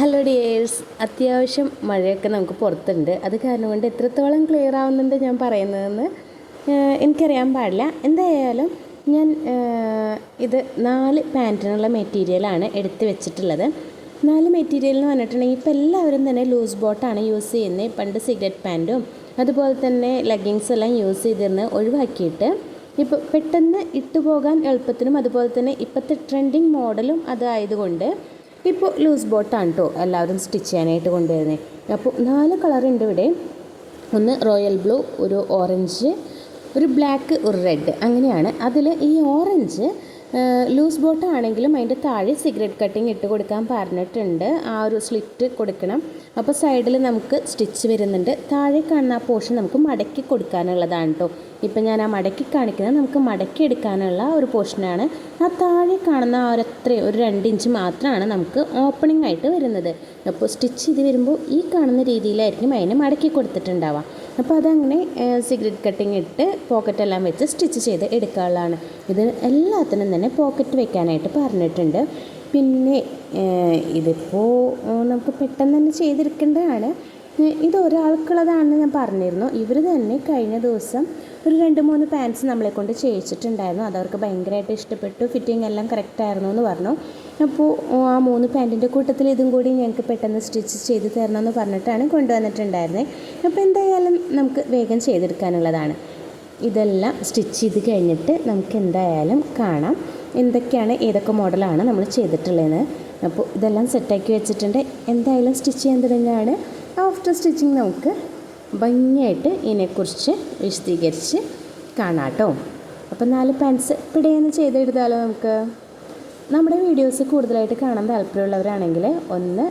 Hello dears അത്യാവശ്യം മഴയൊക്കെ നമുക്ക് പുറത്തുണ്ട്. അത് കാരണം കൊണ്ട് എത്രത്തോളം ക്ലിയർ ആവുന്നുണ്ട് ഞാൻ പറയുന്നതെന്ന് എനിക്കറിയാൻ പാടില്ല. എന്തായാലും ഞാൻ ഇത് നാല് പാന്റിനുള്ള മെറ്റീരിയലാണ് എടുത്ത് വെച്ചിട്ടുള്ളത്. നാല് മെറ്റീരിയൽ എന്ന് പറഞ്ഞിട്ടുണ്ടെങ്കിൽ ഇപ്പോൾ എല്ലാവരും തന്നെ ലൂസ് ബോട്ടാണ് യൂസ് ചെയ്യുന്നത് പണ്ട് സിഗരറ്റ് പാന്റും അതുപോലെ തന്നെ ലെഗിങ്സ് എല്ലാം യൂസ് ചെയ്തിരുന്ന് ഒഴിവാക്കിയിട്ട് ഇപ്പോൾ പെട്ടെന്ന് ഇട്ടുപോകാൻ എളുപ്പത്തിനും അതുപോലെ തന്നെ ഇപ്പോഴത്തെ ട്രെൻഡിങ് മോഡലും അതായതുകൊണ്ട് ഇപ്പോൾ ലൂസ് ബോട്ടാണ് കേട്ടോ എല്ലാവരും സ്റ്റിച്ച് ചെയ്യാനായിട്ട് കൊണ്ടുവരുന്നത് അപ്പോൾ നാല് കളറുണ്ട് ഇവിടെ. ഒന്ന് റോയൽ ബ്ലൂ ഒരു ഓറഞ്ച് ഒരു ബ്ലാക്ക് ഒരു റെഡ് അങ്ങനെയാണ്. അതിൽ ഈ ഓറഞ്ച് ലൂസ് ബോട്ട് ആണെങ്കിലും അതിന്റെ താഴെ സിഗരറ്റ് കട്ടിങ് ഇട്ട് കൊടുക്കാൻ പറഞ്ഞിട്ടുണ്ട്. ആ ഒരു സ്ലിറ്റ് കൊടുക്കണം. അപ്പോൾ സൈഡിൽ നമുക്ക് സ്റ്റിച്ച് വരുന്നുണ്ട്. താഴെ കാണുന്ന ആ പോർഷൻ നമുക്ക് മടക്കി കൊടുക്കാനുള്ളതാണ് കേട്ടോ ഇപ്പം ഞാൻ ആ മടക്കി കാണിക്കുന്നത് നമുക്ക് മടക്കി എടുക്കാനുള്ള ഒരു പോർഷനാണ് ആ താഴെ കാണുന്ന ആ അത്രയും ഒരു രണ്ട് ഇഞ്ച് മാത്രമാണ് നമുക്ക് ഓപ്പണിംഗ് ആയിട്ട് വരുന്നത്. അപ്പോൾ സ്റ്റിച്ച് ചെയ്ത് വരുമ്പോൾ ഈ കാണുന്ന രീതിയിലായിരിക്കും അതിനെ മടക്കി കൊടുത്തിട്ടുണ്ടാവുക. അപ്പോൾ അതങ്ങനെ സിഗരറ്റ് കട്ടിങ് ഇട്ട് പോക്കറ്റെല്ലാം വെച്ച് സ്റ്റിച്ച് ചെയ്ത് എടുക്കാനുള്ളതാണ്. ഇത് എല്ലാത്തിനും തന്നെ പോക്കറ്റ് വെക്കാനായിട്ട് പറഞ്ഞിട്ടുണ്ട്. പിന്നെ ഇതിപ്പോൾ നമുക്ക് പെട്ടെന്ന് തന്നെ ചെയ്തെടുക്കേണ്ടതാണ് ഇത് ഒരാൾക്കുള്ളതാണെന്ന് ഞാൻ പറഞ്ഞിരുന്നു. ഇവർ തന്നെ കഴിഞ്ഞ ദിവസം ഒരു രണ്ട് മൂന്ന് പാൻസ് നമ്മളെ കൊണ്ട് ചെയ്യിച്ചിട്ടുണ്ടായിരുന്നു. അത് അവർക്ക് ഭയങ്കരമായിട്ട് ഇഷ്ടപ്പെട്ടു. ഫിറ്റിംഗ് എല്ലാം കറക്റ്റായിരുന്നു എന്ന് പറഞ്ഞു. അപ്പോൾ ആ മൂന്ന് പാന്റിന്റെ കൂട്ടത്തിൽ ഇതും കൂടി ഞങ്ങൾക്ക് പെട്ടെന്ന് സ്റ്റിച്ച് ചെയ്ത് തരണമെന്ന് പറഞ്ഞിട്ടാണ് കൊണ്ടുവന്നിട്ടുണ്ടായിരുന്നത് അപ്പോൾ എന്തായാലും നമുക്ക് വേഗം ചെയ്തെടുക്കാനുള്ളതാണ്. ഇതെല്ലാം സ്റ്റിച്ച് ചെയ്ത് കഴിഞ്ഞിട്ട് നമുക്ക് എന്തായാലും കാണാം. എന്തൊക്കെയാണ് ഏതൊക്കെ മോഡലാണ് നമ്മൾ ചെയ്തിട്ടുള്ളതെന്ന്. അപ്പോൾ ഇതെല്ലാം സെറ്റാക്കി വെച്ചിട്ടുണ്ട്. എന്തായാലും സ്റ്റിച്ച് ചെയ്യാൻ തുടങ്ങുകയാണ്. ആഫ്റ്റർ സ്റ്റിച്ചിങ് നമുക്ക് ഭംഗിയായിട്ട് ഇതിനെക്കുറിച്ച് വിശദീകരിച്ച് കാണാം കേട്ടോ. അപ്പോൾ നാല് പാൻസ് പിടിയെന്ന് ചെയ്തെടുത്താലോ നമുക്ക്? നമ്മുടെ വീഡിയോസ് കൂടുതലായിട്ട് കാണാൻ താല്പര്യമുള്ളവരാണെങ്കിൽ ഒന്ന്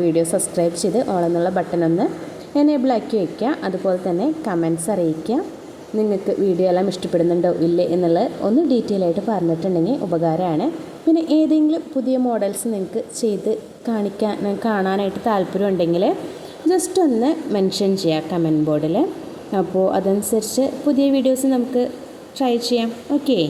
വീഡിയോ സബ്സ്ക്രൈബ് ചെയ്ത് ഓളെന്നുള്ള ബട്ടൺ ഒന്ന് എനേബിൾ ആക്കി വയ്ക്കുക അതുപോലെ തന്നെ കമൻസ് അറിയിക്കുക. നിങ്ങൾക്ക് വീഡിയോ എല്ലാം ഇഷ്ടപ്പെടുന്നുണ്ടോ ഇല്ലേ എന്നുള്ളത് ഒന്ന് ഡീറ്റെയിൽ ആയിട്ട് പറഞ്ഞിട്ടുണ്ടെങ്കിൽ ഉപകാരമാണ്. പിന്നെ ഏതെങ്കിലും പുതിയ മോഡൽസ് നിങ്ങൾക്ക് ചെയ്ത് കാണിക്കാൻ കാണാനായിട്ട് താല്പര്യമുണ്ടെങ്കിൽ ജസ്റ്റ് ഒന്ന് മെൻഷൻ ചെയ്യുക കമന്റ് ബോർഡിൽ അപ്പോൾ അതനുസരിച്ച് പുതിയ വീഡിയോസ് നമുക്ക് ട്രൈ ചെയ്യാം. ഓക്കേ